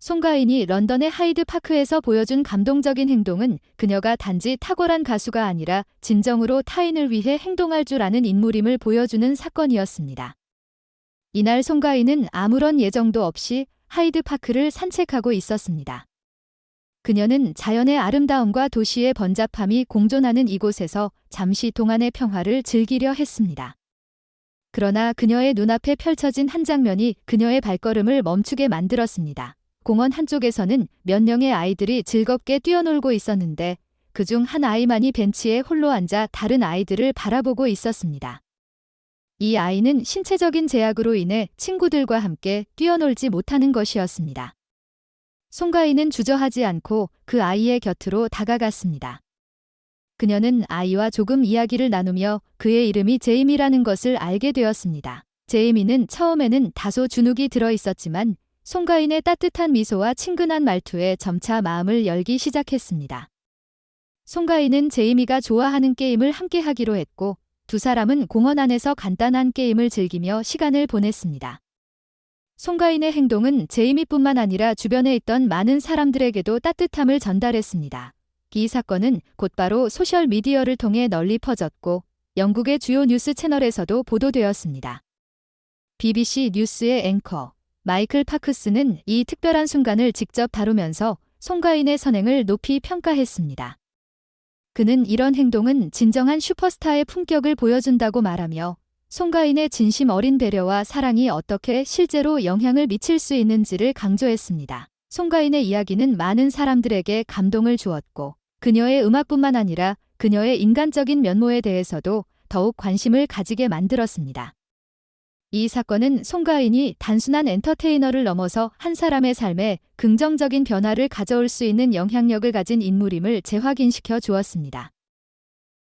송가인이 런던의 하이드 파크에서 보여준 감동적인 행동은 그녀가 단지 탁월한 가수가 아니라 진정으로 타인을 위해 행동할 줄 아는 인물임을 보여주는 사건이었습니다. 이날 송가인은 아무런 예정도 없이 하이드 파크를 산책하고 있었습니다. 그녀는 자연의 아름다움과 도시의 번잡함이 공존하는 이곳에서 잠시 동안의 평화를 즐기려 했습니다. 그러나 그녀의 눈앞에 펼쳐진 한 장면이 그녀의 발걸음을 멈추게 만들었습니다. 공원 한쪽에서는 몇 명의 아이들이 즐겁게 뛰어놀고 있었는데 그중 한 아이만이 벤치에 홀로 앉아 다른 아이들을 바라보고 있었습니다. 이 아이는 신체적인 제약으로 인해 친구들과 함께 뛰어놀지 못하는 것이었습니다. 송가인은 주저하지 않고 그 아이의 곁으로 다가갔습니다. 그녀는 아이와 조금 이야기를 나누며 그의 이름이 제이미라는 것을 알게 되었습니다. 제이미는 처음에는 다소 주눅이 들어 있었지만 송가인의 따뜻한 미소와 친근한 말투에 점차 마음을 열기 시작했습니다. 송가인은 제이미가 좋아하는 게임을 함께 하기로 했고 두 사람은 공원 안에서 간단한 게임을 즐기며 시간을 보냈습니다. 송가인의 행동은 제이미뿐만 아니라 주변에 있던 많은 사람들에게도 따뜻함을 전달했습니다. 이 사건은 곧바로 소셜미디어를 통해 널리 퍼졌고 영국의 주요 뉴스 채널에서도 보도되었습니다. BBC 뉴스의 앵커 마이클 파크스는 이 특별한 순간을 직접 다루면서 송가인의 선행을 높이 평가했습니다. 그는 이런 행동은 진정한 슈퍼스타의 품격을 보여준다고 말하며 송가인의 진심 어린 배려와 사랑이 어떻게 실제로 영향을 미칠 수 있는지를 강조했습니다. 송가인의 이야기는 많은 사람들에게 감동을 주었고 그녀의 음악뿐만 아니라 그녀의 인간적인 면모에 대해서도 더욱 관심을 가지게 만들었습니다. 이 사건은 송가인이 단순한 엔터테이너를 넘어서 한 사람의 삶에 긍정적인 변화를 가져올 수 있는 영향력을 가진 인물임을 재확인시켜 주었습니다.